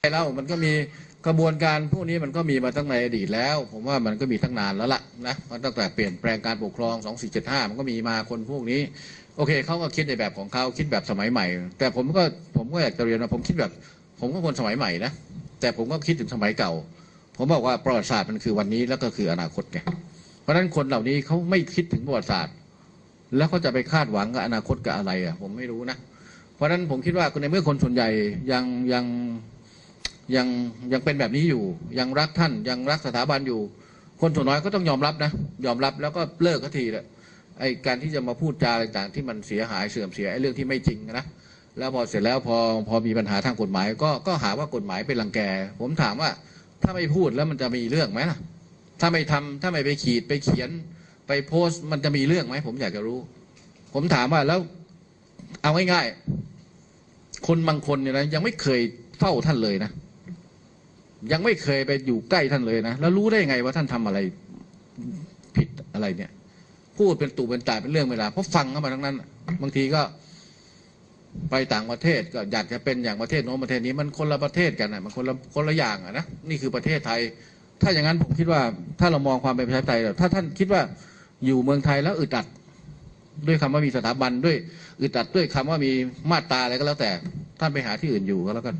แล้วมันก็มีกระบวนการพวกนี้มันก็มีมาตั้งในอดีตแล้ว ผมว่ามันก็มีตั้งนานแล้วล่ะนะมันตั้งแต่เปลี่ยนแปลงการปกครอง 2475 มันก็มีมาคนพวกนี้ โอเคเขาก็คิดในแบบของเขาคิดแบบสมัยใหม่ แต่ผมก็ผมก็อยากจะเรียนว่าผมคิดแบบ ผมก็คนสมัยใหม่นะแต่ผมก็คิดถึงสมัยเก่า ผมบอกว่าประวัติศาสตร์มันคือวันนี้แล้วก็คืออนาคตไงเพราะฉะนั้นคนเหล่านี้เขาไม่คิดถึงประวัติศาสตร์ แล้วเขาจะไปคาดหวังกับอนาคตกับอะไรอะผมไม่รู้นะเพราะฉะนั้นผมคิดว่าในเมื่อคนส่วนใหญ่ยังยัง ยังยังเป็นแบบนี้อยู่ ยังรักท่าน ยังรักสถาบันอยู่ คนส่วนน้อยก็ต้องยอมรับนะ ยอมรับแล้วก็เลิกก็ทีแหละไอ้การที่จะมาพูดจาอะไรต่างๆที่มันเสียหายเสื่อมเสียไอ้เรื่องที่ไม่จริงนะแล้วพอเสร็จแล้วพอพอมีปัญหาทางกฎหมาย ก็ก็หาว่ากฎหมายเป็นรังแก ผมถามว่า ถ้าไม่พูดแล้วมันจะมีเรื่องไหมล่ะ ถ้าไม่ทำถ้าไม่ไปขีดไปเขียน ไปโพสต์มันจะมีเรื่องไหมผมอยากจะรู้ ผมถามว่าแล้วเอาง่ายๆคนบางคนเนี่ยนะยังไม่เคยเฝ้าท่านเลยนะ ยังไม่เคยไปอยู่ใกล้ท่านเลยนะแล้วรู้ได้ไงว่าท่านทำอะไรผิดอะไรเนี่ย พูดเป็นตู่เป็นตาเป็นเรื่องเวลาเพราะฟังเข้ามาทั้งนั้น บางทีก็ ไปต่างประเทศก็อยากจะเป็นอย่างประเทศโน้นประเทศนี้มันคนละประเทศกันนะมันคนละคนละอย่างอะนะนี่คือประเทศไทย ถ้าอย่างนั้นผมคิดว่า ถ้าเรามองความเป็นประชาธิปไตยถ้าท่านคิดว่าอยู่เมืองไทยแล้วอึดอัดด้วยคำว่ามีสถาบันด้วยอึดอัดด้วยคำว่ามีมาตราอะไรก็แล้วแต่ ท่านไปหาที่อื่นอยู่ก็แล้วกัน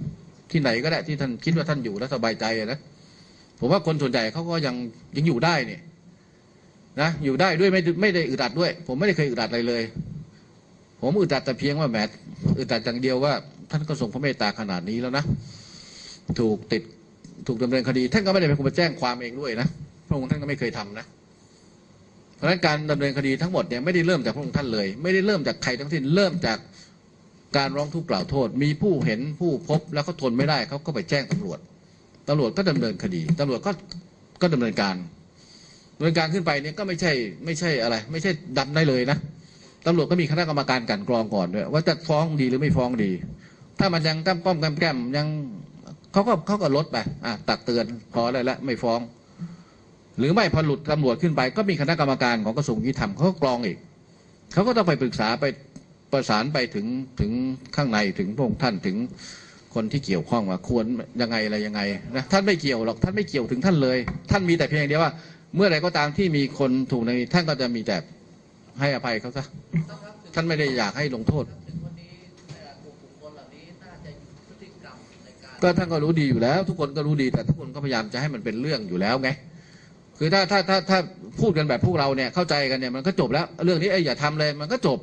ที่ไหนก็ได้ที่ท่านคิดว่าท่านอยู่แล้วสบายใจนะผมว่าคนส่วนใหญ่เขาก็ยังยังอยู่ได้เนี่ยนะอยู่ได้ด้วยไม่ไม่ได้อึดอัดด้วย ผมไม่ได้เคยอึดอัดอะไรเลย ผมอึดอัดแต่เพียงว่าแหมอึดอัดอย่างเดียวว่า ท่านก็ทรงพระเมตตาขนาดนี้แล้วนะถูกติดถูกดำเนินคดี ท่านก็ไม่ได้เป็นคนไปแจ้งความเองด้วยนะพระองค์ท่านก็ไม่เคยทำนะเพราะฉะนั้นการดำเนินคดีทั้งหมดเนี่ยไม่ได้เริ่มจากพระองค์ท่านเลย ไม่ได้เริ่มจากใครทั้งสิ้นเริ่มจาก การร้องทุกข์กล่าวโทษ มีผู้เห็นผู้พบแล้วเขาทนไม่ได้เขาก็ไปแจ้งตำรวจตำรวจก็ดำเนินคดีตำรวจก็ก็ดำเนินการดำเนินการขึ้นไปเนี่ยก็ไม่ใช่ไม่ใช่อะไร ไม่ใช่ดำได้เลยนะตำรวจก็มีคณะกรรมการกันกรองก่อนด้วยว่าจะฟ้องดีหรือไม่ฟ้องดี ถ้ามันยังก้มก้มแก้มแก้มยังเขาก็เขาก็ลดไปอะตักเตือนพอได้แล้วไม่ฟ้อง หรือไม่พอหลุดตำรวจขึ้นไป ก็มีคณะกรรมการของกระทรวงยุติธรรมเขาก็กรองอีกเขาก็ต้องไปปรึกษาไป ประสานไปถึงถึงข้างในถึงพระองค์ท่านถึงคนที่เกี่ยวข้องว่าควรยังไงอะไรยังไงนะท่านไม่เกี่ยวหรอกท่านไม่เกี่ยวถึงท่านเลย ท่านมีแต่เพียงอย่างเดียวว่า เมื่อใดก็ตามที่มีคนถูกในท่านก็จะมีแต่ให้อภัยเขาซะท่านไม่ได้อยากให้ลงโทษ ก็ท่านก็รู้ดีอยู่แล้ว ทุกคนก็รู้ดีแต่ทุกคนก็พยายามจะให้มันเป็นเรื่องอยู่แล้วไงคือถ้าถ้าถ้าถ้าพูดกันแบบพวกเราเนี่ยเข้าใจกันเนี่ยมันก็จบแล้ว เรื่องนี้ไอ้อย่าทำเลยมันก็จบ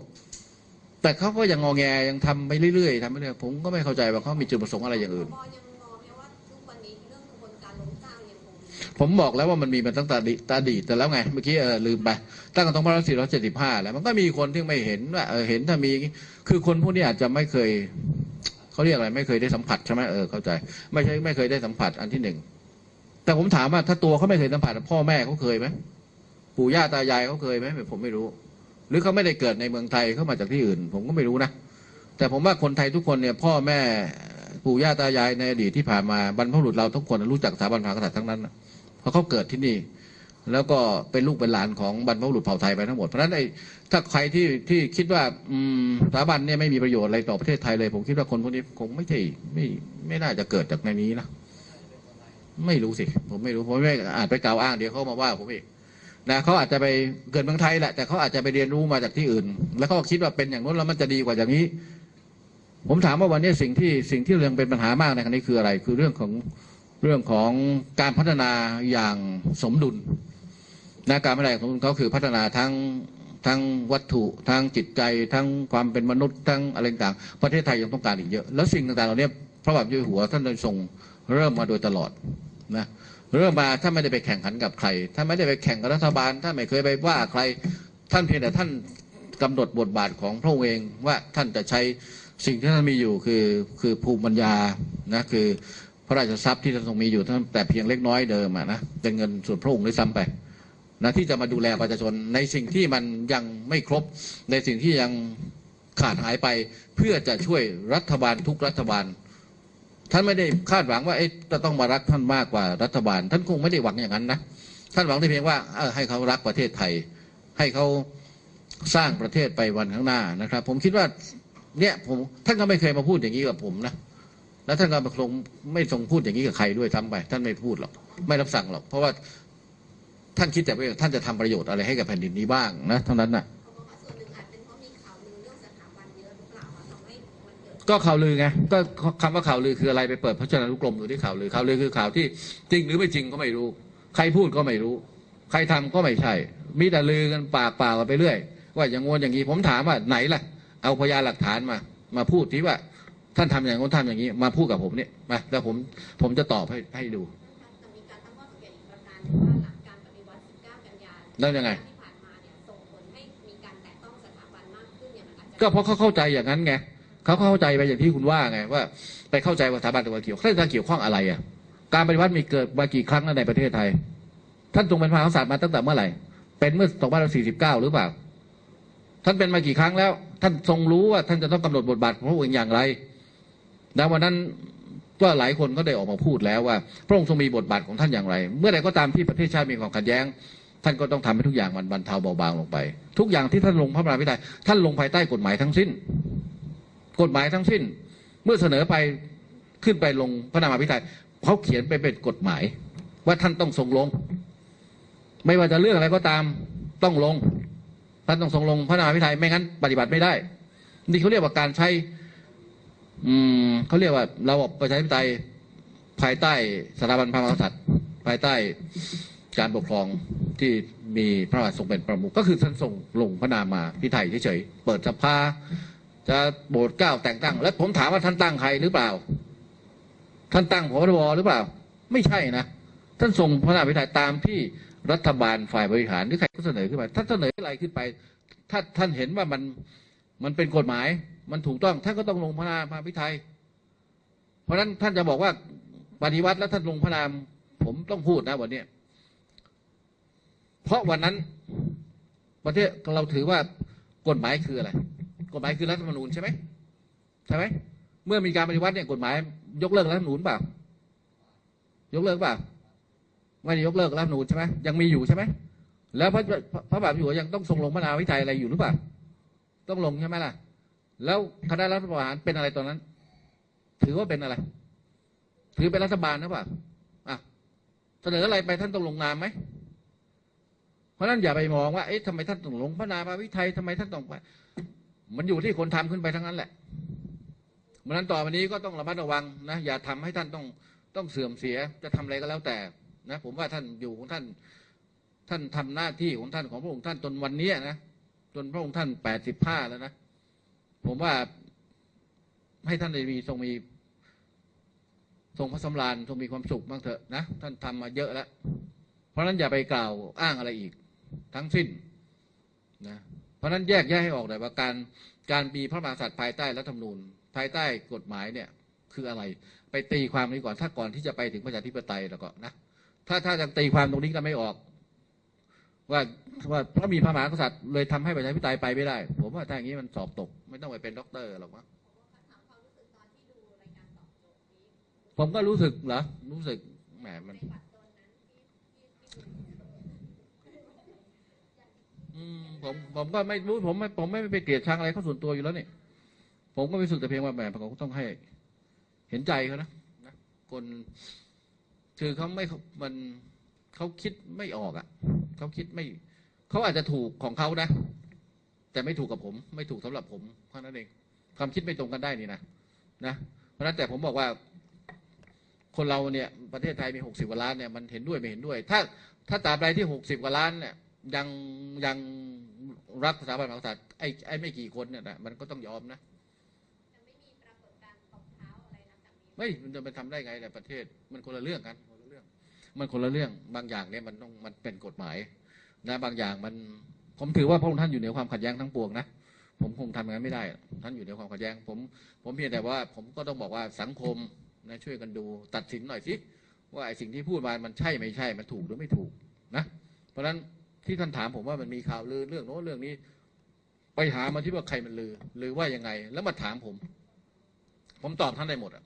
แต่เขาก็ยังงอแงยังทำไปเรื่อยๆทำไปเรื่อยผมก็ไม่เข้าใจว่าเขามีจุดประสงค์อะไรอย่างอื่น พยังมองไหมว่าทุกวันนี้เรื่องกระบวนการล้มเจ้ายังคงผมบอกแล้วว่ามันมีมาตั้งแต่อดีตอดีตแต่แล้วไง เมื่อกี้เออลืมไป ตั้งแต่ปีสี่ร้อยเจ็ดสิบห้าแล้ว มันก็มีคนที่ไม่เห็นว่าเออเห็นถ้ามี คือคนพวกนี้อาจจะไม่เคย เขาเรียกอะไร ไม่เคยได้สัมผัสใช่ไหมเออเข้าใจ ไม่ใช่ไม่เคยได้สัมผัสอันที่หนึ่ง แต่ผมถามว่าถ้าตัวเขาไม่เคยสัมผัสพ่อแม่เขาเคยไหมปู่ย่าตายายเขาเคยไหมผมไม่รู้ หรือเขาไม่ได้เกิดในเมืองไทยเขามาจากที่อื่น ผมก็ไม่รู้นะ แต่ผมว่าคนไทยทุกคนเนี่ยพ่อแม่ปู่ย่าตายายในอดีตที่ผ่านมาบรรพบุรุษเราทุกคนรู้จักสถาบันพระมหากษัตริย์ทั้งนั้นเพราะเขาเกิดที่นี่ แล้วก็เป็นลูกเป็นหลานของบรรพบุรุษเผ่าไทยไปทั้งหมดเพราะฉะนั้นไอ้ถ้าใครที่ที่คิดว่าอืมสถาบันเนี่ยไม่มีประโยชน์อะไรต่อประเทศไทยเลย ผมคิดว่าคนพวกนี้คงไม่ใช่ไม่ไม่น่าจะเกิดจากในนี้นะไม่รู้สิ ผมไม่รู้ผมไม่อาจไปกล่าวอ้างเดี๋ยวเขามาว่าผมอีก นะเขาอาจจะไปเกิดเมืองไทยแหละแต่เขาอาจจะไปเรียนรู้มาจากที่อื่น แล้วเขาก็คิดว่าเป็นอย่างนู้นแล้วมันจะดีกว่าอย่างนี้ ผมถามว่าวันนี้สิ่งที่สิ่งที่ยังเป็นปัญหามากในครั้งนี้คืออะไร คือเรื่องของเรื่องของการพัฒนาอย่างสมดุลนะการพัฒนาองมดุลเขาคือพัฒนาทั้งทั้งวัตถุทั้งจิตใจ ทั้งความเป็นมนุษย์ทั้งอะไรต่างประเทศไทยยังต้องการอีกเยอะ แล้วสิ่งต่างๆเหล่านี้พระบาทอยู่หัวท่านได้ทรงเริ่มมาโดยตลอดนะ เริ่มมาท่านไม่ได้ไปแข่งขันกับใครท่านไม่ได้ไปแข่งกับรัฐบาลท่านไม่เคยไปว่าใคร ท่านเพียงแต่ท่านกำหนดบทบาทของพระองค์เองว่าท่านจะใช้สิ่งที่ท่านมีอยู่คือคือภูมิปัญญานะคือพระราชทรัพย์ที่ท่านทรงมีอยู่ตั้งแต่เพียงเล็กน้อยเดิมอะนะเป็นเงินส่วนพระองค์ด้วยซ้ำไปนะที่จะมาดูแลประชาชนในสิ่งที่มันยังไม่ครบในสิ่งที่ยังขาดหายไป เพื่อจะช่วยรัฐบาลทุกรัฐบาล ท่านไม่ได้คาดหวังว่าเอ๊จะต้องมารักท่านมากกว่ารัฐบาล ท่านคงไม่ได้หวังอย่างนั้นนะท่านหวังแต่เพียงว่าเออให้เขารักประเทศไทย ให้เขาสร้างประเทศไปวันข้างหน้านะครับ ผมคิดว่าเนี่ยผมท่านก็ไม่เคยมาพูดอย่างนี้กับผมนะแล้วท่านก็คงไม่ทรงพูดอย่างนี้กับใครด้วยซ้ำไป ท่านไม่พูดหรอกไม่รับสั่งหรอกเพราะว่าท่านคิดแต่ว่าท่านจะทำประโยชน์อะไรให้กับแผ่นดินนี้บ้างนะเท่านั้นน่ะ กิดก็ข่าวลือไงก็คำว่าข่าวลือคืออะไรไปเปิดพระชนานุกรมดูที่ข่าวลือข่าวลือคือข่าวที่จริงหรือไม่จริงก็ไม่รู้ ใครพูดก็ไม่รู้ ใครทำก็ไม่ใช่ มีแต่ลือกันปากเปล่ากันไปเรื่อย ว่าอย่างงวนอย่างนี้ผมถามว่าไหนล่ะ เอาพยานหลักฐานมา มาพูดที่ว่า ท่านทำอย่างนู้นทำอย่างนี้ มาพูดกับผมเนี่ยมาแล้วผมผมจะตอบให้ให้ดูจะมีการตั้งข้อสังเกตอีกประการหนึ่งว่าหลังการปฏิวัติ19กันยายนแล้วยังไงที่ผ่านมาเนี่ยส่งผลให้มีการแตะต้องสถาบันมากขึ้นเนี่ยมันอาจจะก็เพราะเขาเข้าใจอย่างนั้นไง เขาเข้าใจไปอย่างที่คุณว่าไงว่าไปเข้าใจว่าสถาบันตัวเกี่ยวท่านจะเกี่ยวข้องอะไรอะการปฏิวัติมีเกิดมากี่ครั้งแล้วในประเทศไทย ท่านทรงเป็นพระมหากษัตริย์มาตั้งแต่เมื่อไหร่ เป็นเมื่อ 2549 หรือเปล่า ท่านเป็นมากี่ครั้งแล้ว ท่านทรงรู้ว่าท่านจะต้องกำหนดบทบาทของพระองค์อย่างไรดังวันนั้นก็หลายคนก็ได้ออกมาพูดแล้วว่า พระองค์ทรงมีบทบาทของท่านอย่างไร เมื่อใดก็ตามที่ประเทศชาติมีความขัดแย้ง ท่านก็ต้องทำให้ทุกอย่างมันบรรเทาเบาบางลงไป ทุกอย่างที่ท่านลงพระบรมพิไทยท่านลงภายใต้กฎหมายทั้งสิ้น กฎหมายทั้งสิ้น เมื่อเสนอไปขึ้นไปลงพระนามาพิไทยเขาเขียนไปเป็นกฎหมาย ว่าท่านต้องทรงลง ไม่ว่าจะเรื่องอะไรก็ตามต้องลง ท่านต้องทรงลงพระนามาพิไทยไม่งั้น ปฏิบัติไม่ได้ นี่เขาเรียกว่าการใช้ อืมเขาเรียกว่าระบบประชาธิปไตยภายใต้สถาบันพระมหากษัตริย์ภายใต้การปกครองที่มีพระบาททรงเป็นประมุขก็คือท่านทรงลงพระนามาพิไทยเฉยๆเปิดสภา จะโบสถ์เก้าแต่งตั้ง แล้วผมถามว่าท่านตั้งใครหรือเปล่า ท่านตั้งพบทบหรือเปล่า ไม่ใช่นะ ท่านส่งพระนาพิไทยตามที่รัฐบาลฝ่ายบริหารหรือใครก็เสนอขึ้นไปท่านเสนออะไรขึ้นไป ถ้าท่านเห็นว่ามันมันเป็นกฎหมาย มันถูกต้องท่านก็ต้องลงพระนามาพิไทย เพราะฉะนั้นท่านจะบอกว่าปฏิวัติแล้วท่านลงพระนาม ผมต้องพูดนะวันนี้เพราะวันนั้นประเทศเราถือว่ากฎหมายคืออะไร กฎหมายคือรัฐธรรมนูญใช่ไหมใช่ไหมเมื่อมีการปฏิวัติเนี่ยกฎหมาย ยกเลิกรัฐธรรมนูญเปล่ายกเลิกเปล่าไม่ได้ยกเลิกรัฐธรรมนูญใช่ไหมยังมีอยู่ใช่ไหมแล้วพระพระบาทอยู่ยังต้องทรงลงพระนาวิจัยอะไรอยู่หรือเปล่าต้องลงใช่ไหมล่ะ แล้วคณะรัฐประหารเป็นอะไรตอนนั้น ถือว่าเป็นอะไร ถือเป็นรัฐบาลหรือเปล่าอะเสนออะไรไปท่านต้องลงนามไหมเพราะนั้นอย่าไปมองว่าเอ๊ะทำไมท่านต้องลงพระนามาวิไทยทำไมท่านต้องไป มันอยู่ที่คนทำขึ้นไปทั้งนั้นแหละเพราะนั้นต่อไปนี้ก็ต้องระมัดระวังนะอย่าทำให้ท่านต้องต้องเสื่อมเสียจะทำอะไรก็แล้วแต่นะผมว่าท่านอยู่ของท่าน ท่านทำหน้าที่ของท่านของพระองค์ท่านจนวันนี้นะจนพระองค์ท่านแปดสิบห้าแล้วนะผมว่าให้ท่านได้มีทรงมีทรงพระสำราญทรงมีความสุขบ้างเถอะนะท่านทำมาเยอะแล้ว เพราะฉะนั้นอย่าไปกล่าวอ้างอะไรอีก ทั้งสิ้นนะ ราะฉะนั้นแยกแยะให้ออกหน่อยว่าการการมีพระมหากษัตริย์ภายใต้รัฐธรรมนูญ ภายใต้กฎหมายเนี่ยคืออะไร ไปตีความนี้ก่อนถ้าก่อนที่จะไปถึงประชาธิปไตยแล้วก็นะถ้าถ้ายังตีความตรงนี้กันไม่ออก ว่าว่าเพราะมีพระมหากษัตริย์เลยทำให้ประชาธิปไตยไปไม่ได้ ผมว่าถ้าอย่างนี้มันสอบตก ไม่ต้องไปเป็นด็อกเตอร์หรอกมั้งถามความรู้สึกตอนที่ดูรายการตอบโจทย์นี้ผมก็รู้สึกเหรอรู้สึกแหมมัน ในบัตรตอนนั้นที่ที่ที่ อืม ผมผมก็ไม่รู้ผมไม่ผมไม่ไปเกลียดชังอะไรเขาส่วนตัวอยู่แล้วนี่ผมก็รู้สึกแต่เพียงว่าแหมผมก็ต้องให้ เห็นใจเขานะนะคนคือเขาไม่มันเขาคิดไม่ออกอะเขาคิดไม่เขาอาจจะถูกของเขานะ แต่ไม่ถูกกับผม ไม่ถูกสำหรับผมเพราะนั้นเองความคิดไม่ตรงกันได้นี่นะนะเพราะฉะนั้นแต่ผมบอกว่า คนเราเนี่ย ประเทศไทยมีหกสิบกว่าล้านเนี่ยมันเห็นด้วยไม่เห็นด้วย ถ้าถ้าตราบใดที่หกสิบกว่าล้านเนี่ย ยังยังรักสถาบันพระมหากษัตริย์ไอ้ไอ้ไม่กี่คนเนี่ยนะมันก็ต้องยอมนะจะไม่มีปรากฏการณ์ตบเท้าอะไรนับจากนี้ไม่มันจะไปทำได้ไงแต่ประเทศ มันคนละเรื่องกันคนละเรื่อง มันคนละเรื่องบางอย่างเนี่ยมันต้องมันเป็นกฎหมาย นะบางอย่างมันผมถือว่าพระองค์ท่านอยู่ในความขัดแย้งทั้งปวงนะผมคงทำงานไม่ได้ ท่านอยู่ในความขัดแย้ง ผมผมเพียงแต่ว่า ผมก็ต้องบอกว่าสังคมนะช่วยกันดูตัดสินหน่อยสิว่าไอ้สิ่งที่พูดมามันใช่ไม่ใช่มันถูกหรือไม่ถูกนะ เพราะฉะนั้น ที่ท่านถามผมว่ามันมีข่าวลือเรื่องโน้นเรื่องนี้ ไปหามาที่ว่าใครมันลือหรือว่ายังไง แล้วมาถามผม ผมตอบท่านได้หมดอะ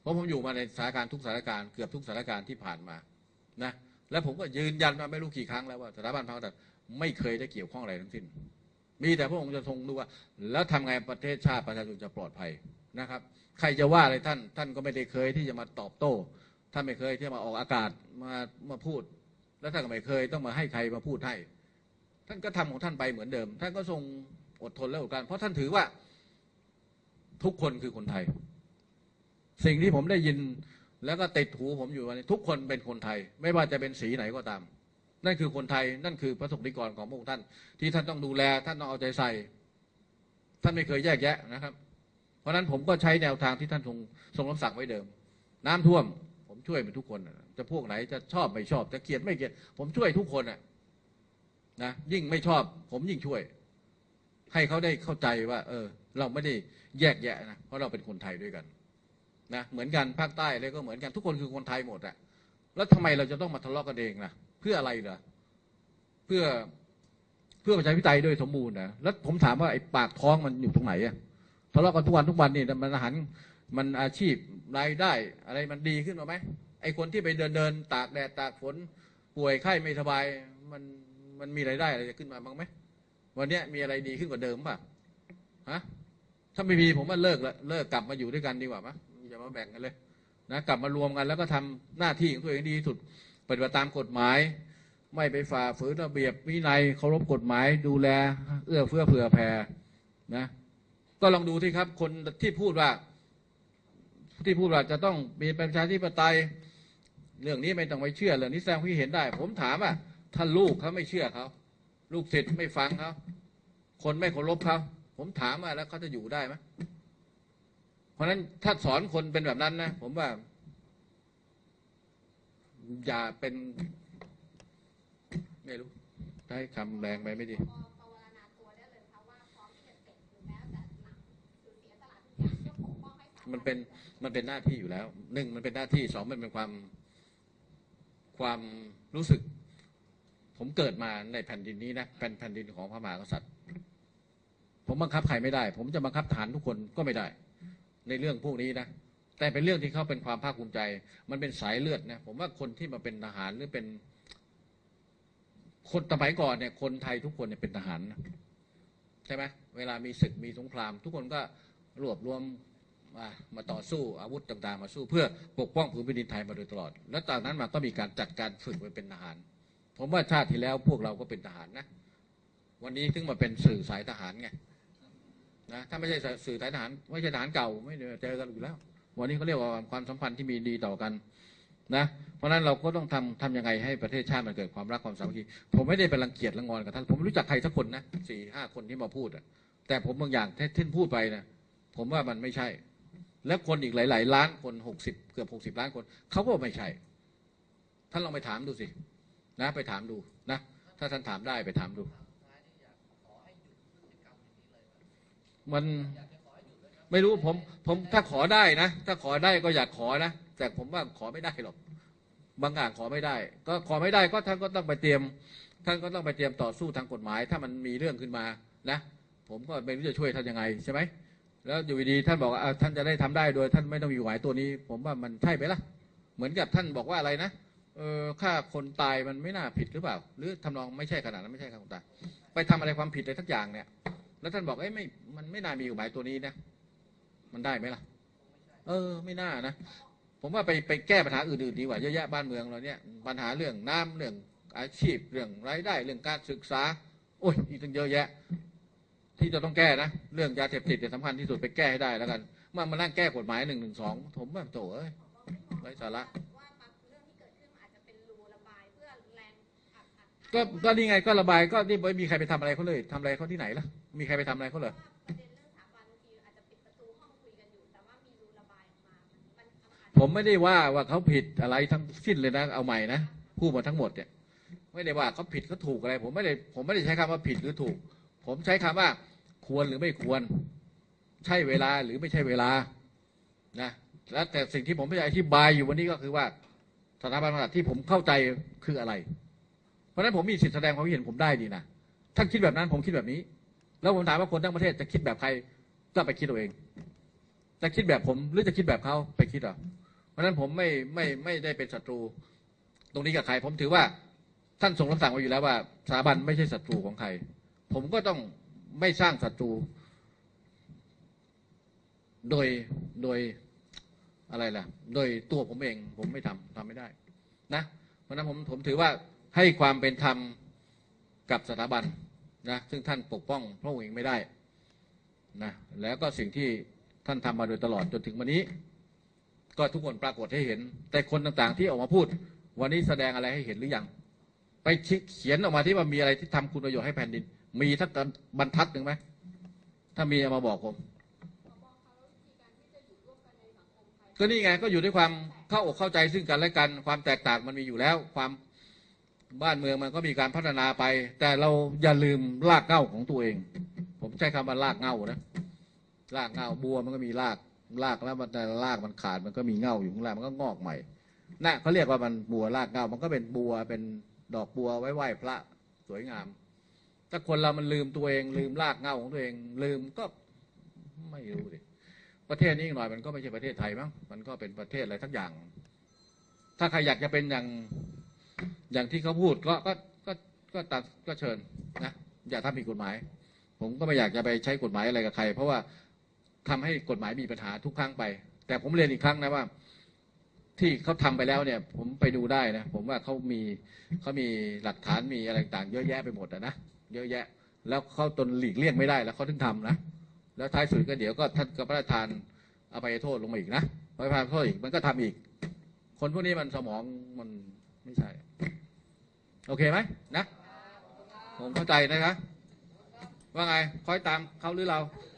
เพราะผมอยู่มาในสถานการณ์ทุกสถานการณ์เกือบทุกสถานการณ์ที่ผ่านมานะแล้วผมก็ยืนยันมาไม่รู้กี่ครั้งแล้วว่าสถาบันพระมหากษัตริย์ไม่เคยได้เกี่ยวข้องอะไรทั้งสิ้น มีแต่พระองค์จะทรงดูว่า แล้วทำไงประเทศชาติประชาชนจะปลอดภัยนะครับ ใครจะว่าอะไรท่าน ท่านก็ไม่ได้เคยที่จะมาตอบโต้ ท่านไม่เคยที่จะมาออกอากาศมามาพูด แล้วท่านก็ไม่เคยต้องมาให้ใครมาพูดให้ท่านก็ทำของท่านไปเหมือนเดิม ท่านก็ทรงอดทนและอดกลั้นเพราะท่านถือว่าทุกคนคือคนไทย สิ่งที่ผมได้ยินแล้วก็ติดหูผมอยู่วันนี้ ทุกคนเป็นคนไทย ไม่ว่าจะเป็นสีไหนก็ตาม นั่นคือคนไทยนั่นคือพระสงฆ์นิกรของพระองค์ท่าน ที่ท่านต้องดูแล ท่านต้องเอาใจใส่ ท่านไม่เคยแยกแยะนะครับ เพราะฉะนั้นผมก็ใช้แนวทางที่ท่านทรงทรงรับสั่งไว้เดิม น้ำท่วม ช่วยเป็นทุกคนจะพวกไหนจะชอบไม่ชอบ จะเกลียดไม่เกลียดผมช่วยทุกคนน่ะนะยิ่งไม่ชอบ ผมยิ่งช่วย ให้เขาได้เข้าใจว่า เออ เราไม่ได้แยกแยะนะเพราะเราเป็นคนไทยด้วยกันนะเหมือนกันภาคใต้เลยก็เหมือนกันทุกคนคือคนไทยหมดอะแล้วทำไมเราจะต้องมาทะเลาะกันเองล่ะเพื่ออะไรเหรอเพื่อเพื่อประชาธิปไตยโดยสมบูรณ์นะแล้วผมถามว่าไอ้ปากท้องมันอยู่ตรงไหนอะทะเลาะกันทุกวันทุกวันนี่มันอาหาร มันอาชีพรายได้อะไรมันดีขึ้นมาไหมไอ้คนที่ไปเดินเดินตากแดดตากฝนป่วยไข้ไม่สบาย มันมันมีรายได้อะไรจะขึ้นมาบ้างไหมวันนี้มีอะไรดีขึ้นกว่าเดิมป่ะฮะถ้าไม่มีผมว่าเลิกละเลิกกลับมาอยู่ด้วยกันดีกว่ามั้ยอย่ามาแบ่งกันเลยนะกลับมารวมกันแล้วก็ทำหน้าที่ของตัวเองดีที่สุดปฏิบัติตามกฎหมาย ไม่ไปฝ่าฝืนระเบียบวินัยเคารพกฎหมายดูแล เอื้อเฟื้อเผื่อแผ่นะ ก็ลองดูที่ครับ คนที่พูดว่า ที่พูดว่าจะต้องมีประชาธิปไตย เรื่องนี้ไม่ต้องไปเชื่อเรื่องนี้แสดงความคิดเห็นได้ ผมถามว่าท่านลูกเขาไม่เชื่อเขาลูกศิษย์ไม่ฟังเขาคนไม่เคารพเขาผมถามว่าแล้วเขาจะอยู่ได้ไหมเพราะฉะนั้นถ้าสอนคนเป็นแบบนั้นนะผมว่า อย่าเป็น ไม่รู้ใช้คำแรงไปไม่ดี มันเป็นมันเป็นหน้าที่อยู่แล้วหนึ่งมันเป็นหน้าที่สองมันเป็นความความรู้สึก ผมเกิดมาในแผ่นดินนี้นะเป็นแผ่นดินของพระมหากษัตริย์ ผมบังคับใครไม่ได้ ผมจะบังคับฐานทุกคนก็ไม่ได้ ในเรื่องพวกนี้นะแต่เป็นเรื่องที่เขาเป็นความภาคภูมิใจ มันเป็นสายเลือดนะผมว่าคนที่มาเป็นทหารหรือเป็นคนสมัยก่อนเนี่ย คนไทยทุกคนเนี่ยเป็นทหารนะใช่ไหมเวลามีศึกมีสงคราม ทุกคนก็รวบรวม มามาต่อสู้อาวุธต่างๆ มาสู้เพื่อปกป้องผืนแผ่นดินไทยมาโดยตลอด แล้วจากนั้นมาก็มีการจัดการฝึกไปเป็นทหาร ผมว่าชาติที่แล้วพวกเราก็เป็นทหารนะ วันนี้ถึงมาเป็นสื่อสายทหารไงนะถ้าไม่ใช่สื่อสายทหารไม่ใช่ทหารเก่าไม่เจอกันอยู่แล้ว วันนี้เขาเรียกว่าความสัมพันธ์ที่มีดีต่อกันนะเพราะฉะนั้นเราก็ต้องทำทำยังไงให้ประเทศชาติมันเกิดความรักความสามัคคีผมไม่ได้ไปรังเกียจรังงอนกับท่านผมรู้จักใครสักคนนะสี่ห้าคนที่มาพูดอะแต่ผมบางอย่างที่ท่านพูดไปนะผมว่ามันไม่ใช่ แล้วคนอีกหลาย ๆ ล้านคนหกสิบเกือบหกสิบล้านคนเขาก็บอกไม่ใช่ ท่านลองไปถามดูสิ นะ ไปถามดูนะ ถ้าท่านถามได้ไปถามดู มันไม่รู้ผม ผมถ้าขอได้นะ ถ้าขอได้ก็อยากขอนะ แต่ผมว่าขอไม่ได้หรอก บางอย่างขอไม่ได้ ก็ขอไม่ได้ก็ท่านก็ต้องไปเตรียม ท่านก็ต้องไปเตรียมต่อสู้ทางกฎหมาย ถ้ามันมีเรื่องขึ้นมานะ ผมก็ไม่รู้จะช่วยท่านยังไงใช่ไหม แล้วอยู่ดีๆท่านบอกว่าอะท่านจะได้ทำได้โดย ท่านไม่ต้องมีหมายตัวนี้ ผมว่ามันใช่ไหมล่ะ เหมือนกับท่านบอกว่าอะไรนะเออฆ่าคนตายมันไม่น่าผิดหรือเปล่า หรือทำนองไม่ใช่ขนาดนั้นไม่ใช่ฆ่าคนตายไปทำอะไรความผิดอะไรทักอย่างเนี่ย แล้วท่านบอกเอ้ยไม่มันไม่น่ามีหมายตัวนี้นะมันได้ไหมล่ะ เออ ไม่น่านะผมว่าไปไปแก้ปัญหาอื่นๆดีกว่าเยอะแยะบ้านเมืองเราเนี่ยปัญหาเรื่องน้ำเรื่องอาชีพเรื่องรายได้เรื่องการศึกษา โอ้ยอีกตั้งเยอะแยะ ที่จะต้องแก้นะ เรื่องยาเสพติดเนี่ยสำคัญที่สุดไปแก้ให้ได้แล้วกันมามานั่งแก้กฎหมายหนึ่งหนึ่งสองผมว่าโถเอ้ยไร้สาระว่าบางเรื่องที่เกิดขึ้นอาจจะเป็นรูระบายเพื่อแรงอัดอัดก็ก็นี่ไงก็ระบายก็นี่ไม่มีใครไปทำอะไรเขาเลยทำอะไรเขาที่ไหนล่ะ มีใครไปทำอะไรเขาเหรอประเด็นเรื่องสถาบันบางทีอาจจะปิดประตูห้องคุยกันอยู่แต่ว่ามีรูระบายออกมามันอาจจะผมไม่ได้ว่าว่าเขาผิดอะไรทั้งสิ้นเลยนะเอาใหม่นะพูดมาทั้งหมดเนี่ย ไม่ได้ว่าเขาผิดเขาถูกอะไร ผมไม่ได้ผมไม่ได้ใช้คำว่าผิดหรือถูก ผมใช้คำว่า ควรหรือไม่ควร ใช่เวลาหรือไม่ใช่เวลานะแล้วแต่สิ่งที่ผมพยายามอธิบายอยู่วันนี้ก็คือว่าสถาบันพระมหากษัตริย์ที่ผมเข้าใจคืออะไร เพราะฉะนั้นผมมีสิทธิแสดงความคิดเห็นผมได้ดีนะท่านคิดแบบนั้นผมคิดแบบนี้ แล้วผมถามว่าคนทั้งประเทศจะคิดแบบใครก็ไปคิดเอาเอง จะคิดแบบผมหรือจะคิดแบบเขาไปคิดเอาเพราะฉะนั้นผมไม่ไม่ไม่ได้เป็นศัตรู ตรงนี้กับใครผมถือว่าท่านทรงรับสั่งไว้อยู่แล้วว่าสถาบันไม่ใช่ศัตรูของใคร ผมก็ต้อง ไม่สร้างศัตรูโดยโดยอะไรล่ะ โดยตัวผมเอง ผมไม่ทำทำไม่ได้ นะเพราะนั้นผมผมถือว่าให้ความเป็นธรรมกับสถาบันนะซึ่งท่านปกป้องพระองค์เองไม่ได้นะแล้วก็สิ่งที่ท่านทำมาโดยตลอดจนถึงวันนี้ ก็ทุกคนปรากฏให้เห็น แต่คนต่างๆที่ออกมาพูด วันนี้แสดงอะไรให้เห็นหรือยังไปเขียนออกมาที่ว่ามีอะไรที่ทำคุณประโยชน์ให้แผ่นดิน มีทักบรรทัดหนึ่งไหม ถ้ามีเอามาบอกผม ก็นี่ไงก็อยู่ด้วยความเข้าอกเข้าใจซึ่งกันและกัน ความแตกต่างมันมีอยู่แล้ว ความบ้านเมืองมันก็มีการพัฒนาไป แต่เราอย่าลืมรากเหง้าของตัวเอง ผมใช้คำว่ารากเหง้านะรากเหง้าบัวมันก็มีรากรากแล้วมันแต่รากมันขาดมันก็มีเหง้าอยู่ข้างล่างมันก็งอกใหม่น่ะเขาเรียกว่ามันบัวรากเหง้ามันก็เป็นบัวเป็นดอกบัวไว้ไหว้พระสวยงาม ถ้าคนเรามันลืมตัวเอง ลืมรากเง้าของตัวเอง ลืมก็ไม่รู้ดิประเทศนี้หน่อยมันก็ไม่ใช่ประเทศไทยมั้งมันก็เป็นประเทศอะไรทั้งอย่าง ถ้าใครอยากจะเป็นอย่างอย่างที่เขาพูดก็ก็ก็ก็ตัดก็เชิญนะอย่าทำผิดกฎหมาย ผมก็ไม่อยากจะไปใช้กฎหมายอะไรกับใคร เพราะว่าทำให้กฎหมายมีปัญหาทุกครั้งไป แต่ผมเรียนอีกครั้งนะว่า ที่เขาทำไปแล้วเนี่ย ผมไปดูได้นะผมว่าเขามีเขามีหลักฐานมีอะไรต่างเยอะแยะไปหมดอะนะ เยอะแยะ แล้วเขาตนหลีกเลี่ยงไม่ได้แล้วเขาถึงทำนะ แล้วท้ายสุดก็เดี๋ยวก็ท่านก็พระราชทานอภัยโทษลงมาอีกนะพระราชทานโทษอีกมันก็ทำอีก คนพวกนี้มันสมองมันไม่ใช่ โอเคไหมนะผมเข้าใจนะครับว่าไงคอยตามเขาหรือเรา